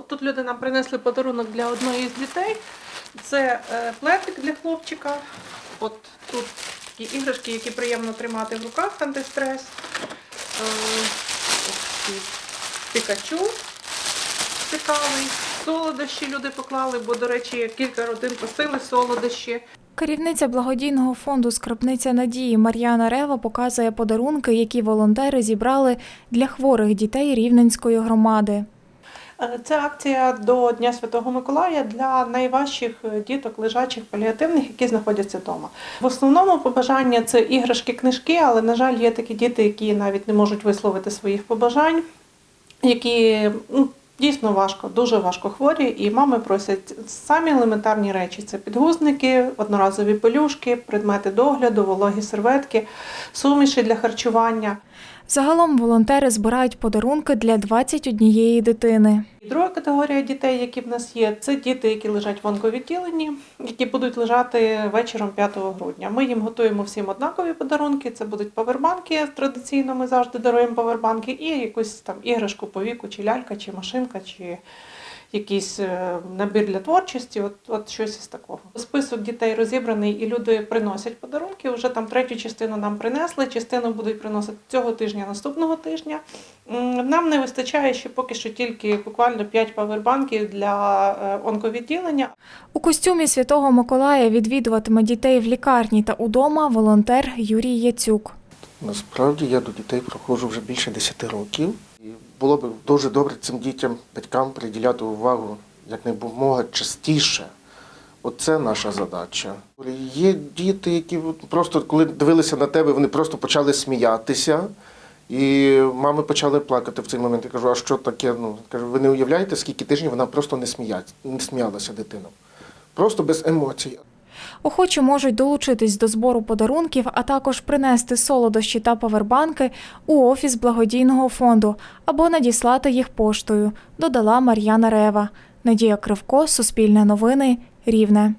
От тут люди нам принесли подарунок для одної з дітей. Це е, плетик для хлопчика. От тут такі іграшки, які приємно тримати в руках, антистрес. Е, Пікачу цікавий. Солодощі люди поклали, бо, до речі, кілька родин просили солодощі. Керівниця благодійного фонду Скарбниця надії Мар'яна Рева показує подарунки, які волонтери зібрали для хворих дітей Рівненської громади. Е, Це акція до Дня Святого Миколая для найважчих е, діток, лежачих, паліативних, які знаходяться вдома. В основному побажання це іграшки, книжки, але, на жаль, є такі діти, які навіть не можуть висловити своїх побажань, які ну, дійсно важко, дуже важко хворі, і мами просять самі елементарні речі: це підгузники, одноразові пелюшки, предмети догляду, вологі серветки, суміші для харчування. Загалом волонтери збирають подарунки для 21 дитини. Друга категорія дітей, які в нас є, це діти, які лежать в онковідділенні, які будуть лежати вечором 5 грудня. Ми їм готуємо всім однакові подарунки. Це будуть павербанки. Традиційно ми завжди даруємо павербанки, і якусь там іграшку по віку, чи лялька, чи машинка, чи якийсь е, набір для творчості. От, от щось із такого. Список дітей розібраний, і люди приносять подарунки. Вже там третю частину нам принесли. Частину будуть приносити цього тижня, наступного тижня. Нам не вистачає ще поки що тільки буквально 5 павербанків для е, онковідділення. У костюмі Святого Миколая відвідуватиме дітей в лікарні та удома волонтер Юрій Яцюк. Насправді я до дітей проходжу вже більше 10 років. І було б дуже добре цим дітям, батькам приділяти увагу якнаймога частіше. Оце наша задача. Є діти, які просто коли дивилися на тебе, вони просто почали сміятися. І мами почали плакати в цей момент. Я кажу, а що таке? Ну кажу, ви не уявляєте, скільки тижнів вона просто не смія... не сміялася дитина. Просто без емоцій. Охочі можуть долучитись до збору подарунків, а також принести солодощі та павербанки у офіс благодійного фонду або надіслати їх поштою, додала Мар'яна Рева. Надія Кривко, Суспільне новини, Рівне.